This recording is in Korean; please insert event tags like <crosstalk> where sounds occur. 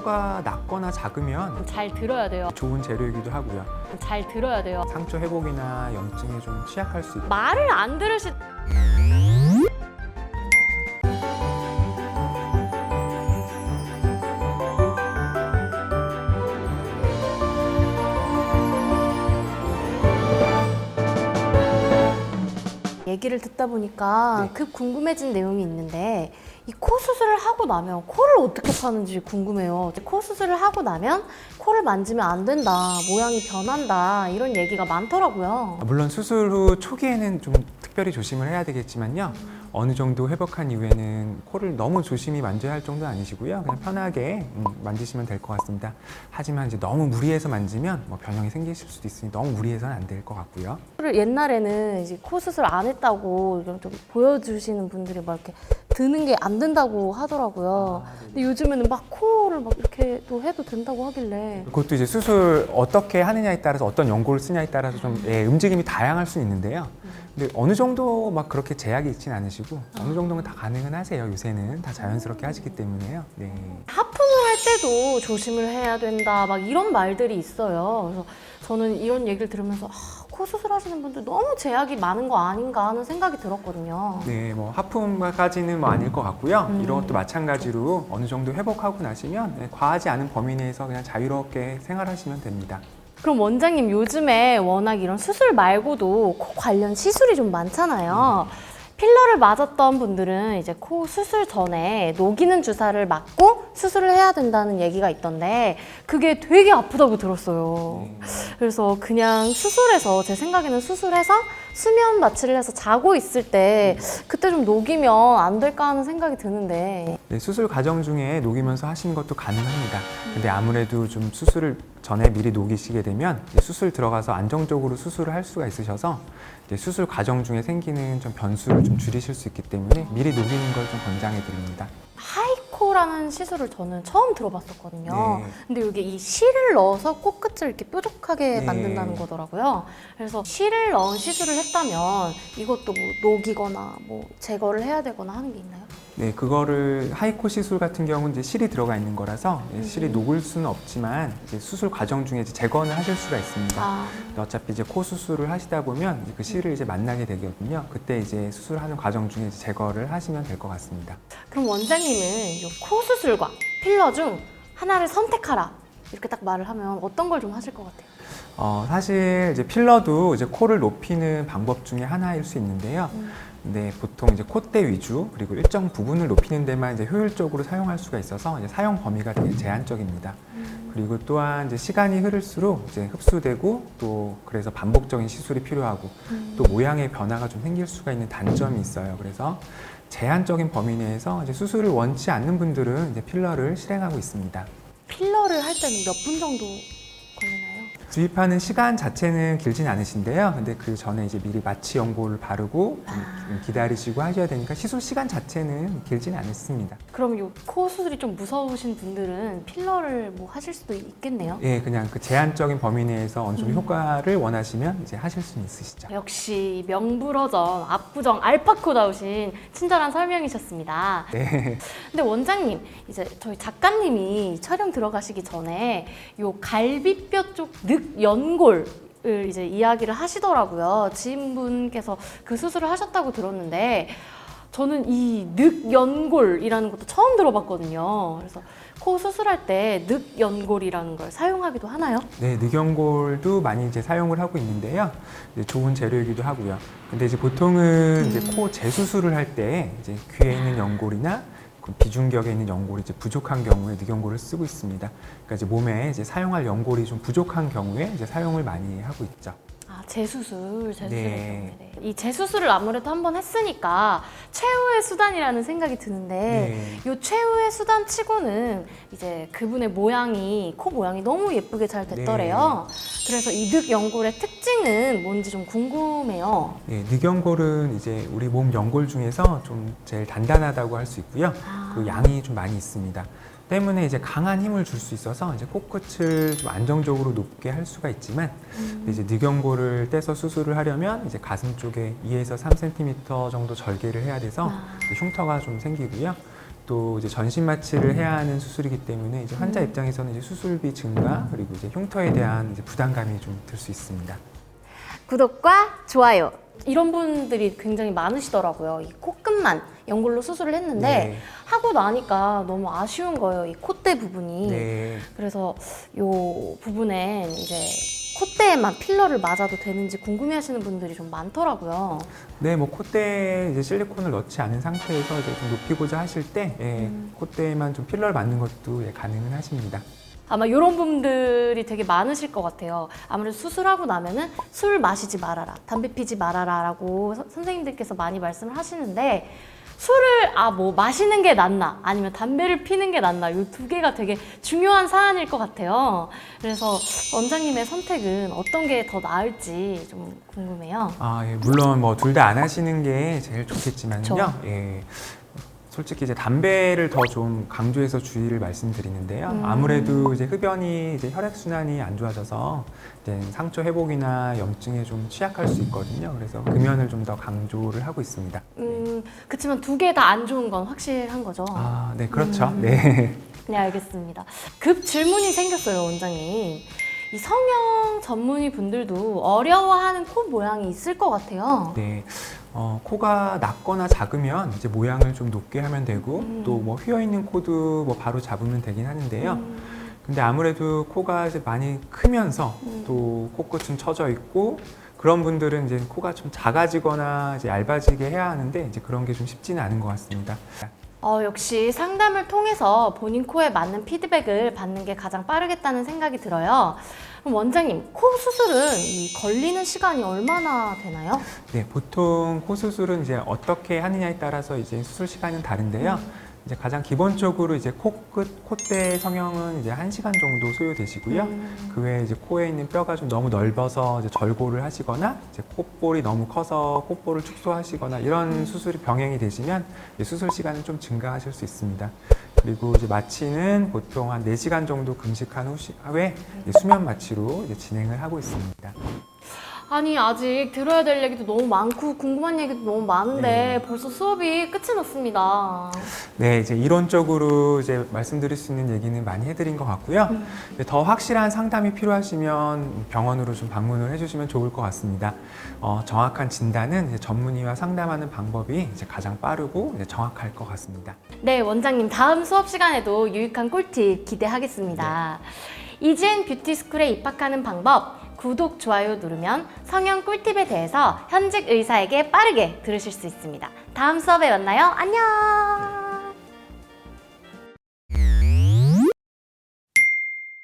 코가 낮거나 작으면 잘 들어야 돼요. 좋은 재료이기도 하고요. 잘 들어야 돼요. 상처 회복이나 염증에 좀 취약할 수 있고 말을 안 들으시. 얘기를 듣다 보니까 네. 급 궁금해진 내용이 있는데 이 코 수술을 하고 나면 코를 어떻게 파는지 궁금해요. 코 수술을 하고 나면 코를 만지면 안 된다, 모양이 변한다 이런 얘기가 많더라고요. 물론 수술 후 초기에는 좀 특별히 조심을 해야 되겠지만요. 어느 정도 회복한 이후에는 코를 너무 조심히 만져야 할 정도는 아니시고요. 그냥 편하게 음, 만지시면 될 것 같습니다. 하지만 이제 너무 무리해서 만지면 뭐 변형이 생기실 수도 있으니 너무 무리해서는 안 될 것 같고요. 옛날에는 이제 코 수술 안 했다고 좀 보여주시는 분들이 막 이렇게 드는 게 안 된다고 하더라고요. 근데 요즘에는 막 코를 막 이렇게 또 해도 된다고 하길래 그것도 이제 수술 어떻게 하느냐에 따라서 어떤 연고를 쓰냐에 따라서 좀 예, 움직임이 다양할 수 있는데요. 근데 어느 정도 막 그렇게 제약이 있진 않으시고 어느 정도는 다 가능은 하세요. 요새는 다 자연스럽게 하시기 때문에요. 네. 하품을 할 때도 조심을 해야 된다 막 이런 말들이 있어요. 그래서 저는 이런 얘기를 들으면서 아, 코 수술하시는 분들 너무 제약이 많은 거 아닌가 하는 생각이 들었거든요. 네, 뭐 하품까지는 뭐 아닐 것 같고요. 음. 이런 것도 마찬가지로 어느 정도 회복하고 나시면 네, 과하지 않은 범위 내에서 그냥 자유롭게 생활하시면 됩니다. 그럼 원장님 요즘에 워낙 이런 수술 말고도 코 관련 시술이 좀 많잖아요. 필러를 맞았던 분들은 이제 코 수술 전에 녹이는 주사를 맞고 수술을 해야 된다는 얘기가 있던데 그게 되게 아프다고 들었어요. 그래서 그냥 수술해서 제 생각에는 수술해서 수면 마취를 해서 자고 있을 때 그때 좀 녹이면 안 될까 하는 생각이 드는데 네, 수술 과정 중에 녹이면서 하시는 것도 가능합니다. 근데 아무래도 좀 수술을 전에 미리 녹이시게 되면 수술 들어가서 안정적으로 수술을 할 수가 있으셔서 수술 과정 중에 생기는 좀 변수를 좀 줄이실 수 있기 때문에 미리 녹이는 걸 좀 권장해 드립니다. 하이코라는 시술을 저는 처음 들어봤었거든요. 네. 근데 이게 이 실을 넣어서 코끝을 이렇게 뾰족하게 네. 만든다는 거더라고요. 그래서 실을 넣은 시술을 했다면 이것도 뭐 녹이거나 뭐 제거를 해야 되거나 하는 게 있나요? 네, 그거를 하이코 시술 같은 경우는 이제 실이 들어가 있는 거라서 예, 실이 녹을 수는 없지만 이제 수술 과정 중에 이제 제거는 하실 수가 있습니다. 아, 근데 어차피 이제 코 수술을 하시다 보면 이제 그 실을 이제 만나게 되거든요. 그때 이제 수술하는 과정 중에 이제 제거를 하시면 될 것 같습니다. 그럼 원장님은 이코 수술과 필러 중 하나를 선택하라 이렇게 딱 말을 하면 어떤 걸 좀 하실 것 같아요? 어, 사실 이제 필러도 이제 코를 높이는 방법 중에 하나일 수 있는데요. 음. 근데 보통 이제 콧대 위주 그리고 일정 부분을 높이는 데만 이제 효율적으로 사용할 수가 있어서 이제 사용 범위가 되게 제한적입니다. 그리고 또한 이제 시간이 흐를수록 이제 흡수되고 또 그래서 반복적인 시술이 필요하고 또 모양의 변화가 좀 생길 수가 있는 단점이 있어요. 그래서 제한적인 범위 내에서 이제 수술을 원치 않는 분들은 이제 필러를 실행하고 있습니다. 필러를 할 때는 몇 분 정도? 주입하는 시간 자체는 길진 않으신데요. 근데 그 전에 이제 미리 마취 연고를 바르고 좀 아. 기다리시고 하셔야 되니까 시술 시간 자체는 길진 않습니다. 그럼 이코 수술이 좀 무서우신 분들은 필러를 뭐 하실 수도 있겠네요. 예, 그냥 그 제한적인 범위 내에서 어느 정도 음. 효과를 원하시면 이제 하실 수는 있으시죠. 역시 명불허전 압구정 알파코다우신 친절한 설명이셨습니다. 네. 근데 원장님 이제 저희 작가님이 촬영 들어가시기 전에 요 갈비뼈 쪽 늑 연골 을 이제 이야기를 하시더라고요. 지인분께서 그 수술을 하셨다고 들었는데 저는 이 늑연골이라는 것도 처음 들어봤거든요. 그래서 코 수술할 때 늑연골이라는 걸 사용하기도 하나요? 네, 늑연골도 많이 이제 사용을 하고 있는데요. 이제 좋은 재료이기도 하고요. 근데 이제 보통은 이제 코 재수술을 할 때 이제 귀에 있는 연골이나 그 비중격에 있는 연골이 이제 부족한 경우에 늑연골을 쓰고 있습니다. 그러니까 이제 몸에 이제 사용할 연골이 좀 부족한 경우에 이제 사용을 많이 하고 있죠. 아, 재수술, 재수술. 네. 네. 이 재수술을 아무래도 한 번 했으니까 최후의 수단이라는 생각이 드는데 네. 이 최후의 수단 치고는 이제 그분의 모양이 코 모양이 너무 예쁘게 잘 됐더래요. 네. 그래서 이득 연골의 특징은 뭔지 좀 궁금해요. 네, 늑연골은 이제 우리 몸 연골 중에서 좀 제일 단단하다고 할 수 있고요. 아. 그 양이 좀 많이 있습니다. 때문에 이제 강한 힘을 줄 수 있어서 이제 코끝을 좀 안정적으로 높게 할 수가 있지만 근데 이제 늑연골을 떼서 수술을 하려면 이제 가슴 쪽에 2에서 3cm 정도 절개를 해야 돼서 아. 흉터가 좀 생기고요. 또 이제 전신 마취를 해야 하는 수술이기 때문에 이제 환자 입장에서는 이제 수술비 증가 그리고 이제 흉터에 대한 이제 부담감이 좀 들 수 있습니다. 구독과 좋아요. 이런 분들이 굉장히 많으시더라고요. 이 코끝만 연골로 수술을 했는데 네. 하고 나니까 너무 아쉬운 거예요. 이 콧대 부분이. 네. 그래서 요 부분엔 이제 콧대에만 필러를 맞아도 되는지 궁금해하시는 분들이 좀 많더라고요. 네, 뭐 콧대에 이제 실리콘을 넣지 않은 상태에서 이제 좀 높이고자 하실 때 예, 콧대에만 좀 필러를 맞는 것도 예, 가능은 하십니다. 아마 이런 분들이 되게 많으실 것 같아요. 아무래도 수술하고 나면은 술 마시지 말아라, 담배 피지 말아라라고 서- 선생님들께서 많이 말씀을 하시는데 술을 아 뭐 마시는 게 낫나 아니면 담배를 피는 게 낫나 이 두 개가 되게 중요한 사안일 것 같아요. 그래서 원장님의 선택은 어떤 게 더 나을지 좀 궁금해요. 아, 예, 물론 뭐 둘 다 안 하시는 게 제일 좋겠지만요. 그쵸. 예. 솔직히 이제 담배를 더 좀 강조해서 주의를 말씀드리는데요. 음. 아무래도 이제 흡연이 이제 혈액 순환이 안 좋아져서 이제 상처 회복이나 염증에 좀 취약할 수 있거든요. 그래서 금연을 좀 더 강조를 하고 있습니다. 음 그렇지만 두 개 다 안 좋은 건 확실한 거죠. 아, 네, 그렇죠. 음. 네. <laughs> 네, 알겠습니다. 급 질문이 생겼어요, 원장님. 이 성형 전문의 분들도 어려워하는 코 모양이 있을 것 같아요. 네. 어, 코가 낮거나 작으면 이제 모양을 좀 높게 하면 되고 음. 또뭐 휘어 있는 코도 뭐 바로 잡으면 되긴 하는데요. 음, 근데 아무래도 코가 이제 많이 크면서 음. 또 코끝은 처져 있고 그런 분들은 이제 코가 좀 작아지거나 이제 얇아지게 해야 하는데 이제 그런 게 좀 쉽지는 않은 것 같습니다. 어, 역시 상담을 통해서 본인 코에 맞는 피드백을 받는 게 가장 빠르겠다는 생각이 들어요. 그럼 원장님, 코 수술은 이 걸리는 시간이 얼마나 되나요? 네, 보통 코 수술은 이제 어떻게 하느냐에 따라서 이제 수술 시간은 다른데요. 이제 가장 기본적으로 이제 코끝, 콧대 성형은 이제 1시간 정도 소요되시고요. 음, 그 외에 이제 코에 있는 뼈가 좀 너무 넓어서 이제 절골을 하시거나 이제 콧볼이 너무 커서 콧볼을 축소하시거나 이런 수술이 병행이 되시면 이제 수술 시간은 좀 증가하실 수 있습니다. 그리고 이제 마취는 보통 한 4시간 정도 금식한 후 후에 수면 마취로 이제 진행을 하고 있습니다. 아니, 아직 들어야 될 얘기도 너무 많고 궁금한 얘기도 너무 많은데 벌써 수업이 끝이 났습니다. 네, 이제 이론적으로 이제 말씀드릴 수 있는 얘기는 많이 해드린 것 같고요. 이제 더 확실한 상담이 필요하시면 병원으로 좀 방문을 해주시면 좋을 것 같습니다. 어, 정확한 진단은 이제 전문의와 상담하는 방법이 이제 가장 빠르고 이제 정확할 것 같습니다. 네, 원장님 다음 수업 시간에도 유익한 꿀팁 기대하겠습니다. 이지엔 뷰티 스쿨에 입학하는 방법 구독, 좋아요 누르면 성형 꿀팁에 대해서 현직 의사에게 빠르게 들으실 수 있습니다. 다음 수업에 만나요. 안녕!